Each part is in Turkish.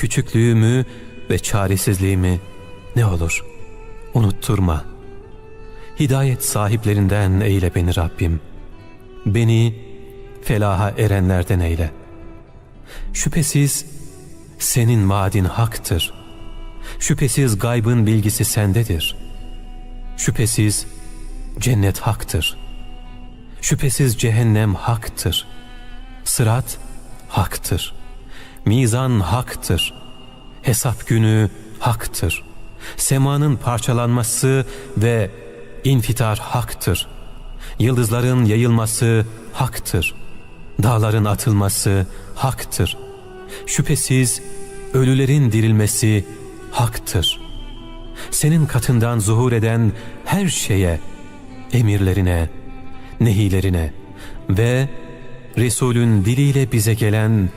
küçüklüğümü ve çaresizliğimi ne olur unutturma. Hidayet sahiplerinden eyle beni Rabbim. Beni felaha erenlerden eyle. Şüphesiz senin vaadin haktır. Şüphesiz gaybın bilgisi sendedir. Şüphesiz cennet haktır. Şüphesiz cehennem haktır. Sırat haktır. Mizan haktır. Hesap günü haktır. Semanın parçalanması ve infitar haktır. Yıldızların yayılması haktır. Dağların atılması haktır. Şüphesiz ölülerin dirilmesi haktır. Senin katından zuhur eden her şeye, emirlerine, nehilerine ve Resulün diliyle bize gelen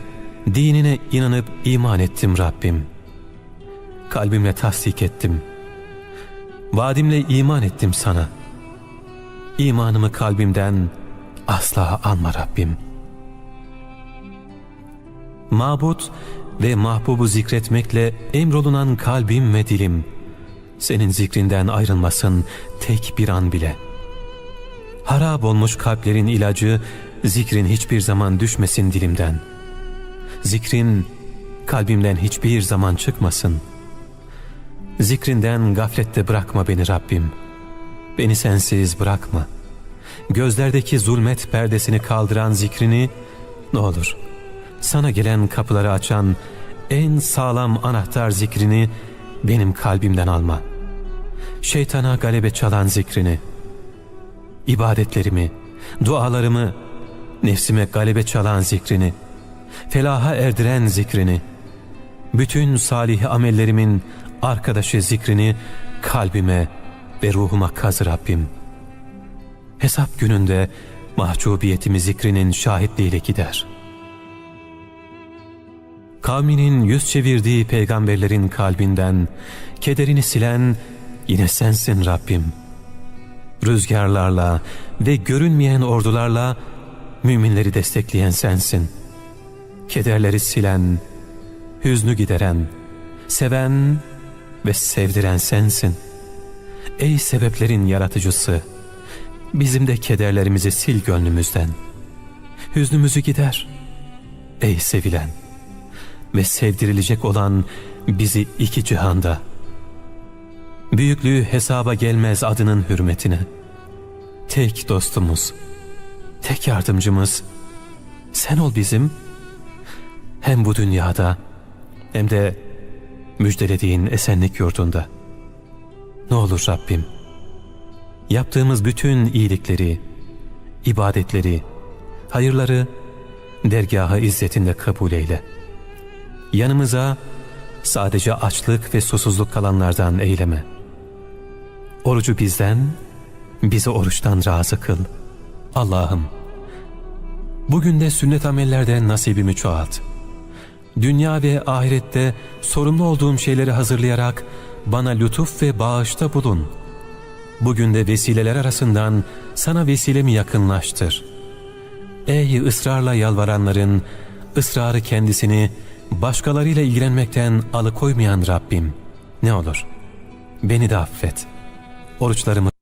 dinine inanıp iman ettim Rabbim. Kalbimle tasdik ettim. Vadimle iman ettim sana. İmanımı kalbimden asla alma Rabbim. Mabut ve mahbubu zikretmekle emrolunan kalbim ve dilim, senin zikrinden ayrılmasın tek bir an bile. Harap olmuş kalplerin ilacı, zikrin hiçbir zaman düşmesin dilimden. Zikrin kalbimden hiçbir zaman çıkmasın. Zikrinden gaflette bırakma beni Rabbim. Beni sensiz bırakma. Gözlerdeki zulmet perdesini kaldıran zikrini ne olur sana gelen kapıları açan en sağlam anahtar zikrini benim kalbimden alma. Şeytana galebe çalan zikrini, ibadetlerimi, dualarımı, nefsime galebe çalan zikrini, felaha erdiren zikrini, bütün salih amellerimin arkadaşı zikrini kalbime ve ruhuma kaz Rabbim. Hesap gününde mahcubiyetimi zikrinin şahitliğiyle gider. Kavminin yüz çevirdiği peygamberlerin kalbinden kederini silen yine sensin Rabbim. Rüzgarlarla ve görünmeyen ordularla müminleri destekleyen sensin. Kederleri silen, hüznü gideren, seven ve sevdiren sensin. Ey sebeplerin yaratıcısı, bizim de kederlerimizi sil gönlümüzden. Hüznümüzü gider. Ey sevilen ve sevdirilecek olan bizi iki cihanda. Büyüklüğü hesaba gelmez adının hürmetine. Tek dostumuz, tek yardımcımız sen ol bizim. Hem bu dünyada hem de müjdelediğin esenlik yurdunda. Ne olur Rabbim, yaptığımız bütün iyilikleri, ibadetleri, hayırları dergahı izzetinde kabul eyle. Yanımıza sadece açlık ve susuzluk kalanlardan eyleme. Orucu bizden, bizi oruçtan razı kıl. Allah'ım, bugün de sünnet amellerden nasibimi çoğalt. Dünya ve ahirette sorumlu olduğum şeyleri hazırlayarak bana lütuf ve bağışta bulun. Bugün de vesileler arasından sana vesilemi yakınlaştır. Ey ısrarla yalvaranların ısrarı kendisini başkalarıyla ilgilenmekten alıkoymayan Rabbim ne olur beni de affet. Oruçlarımı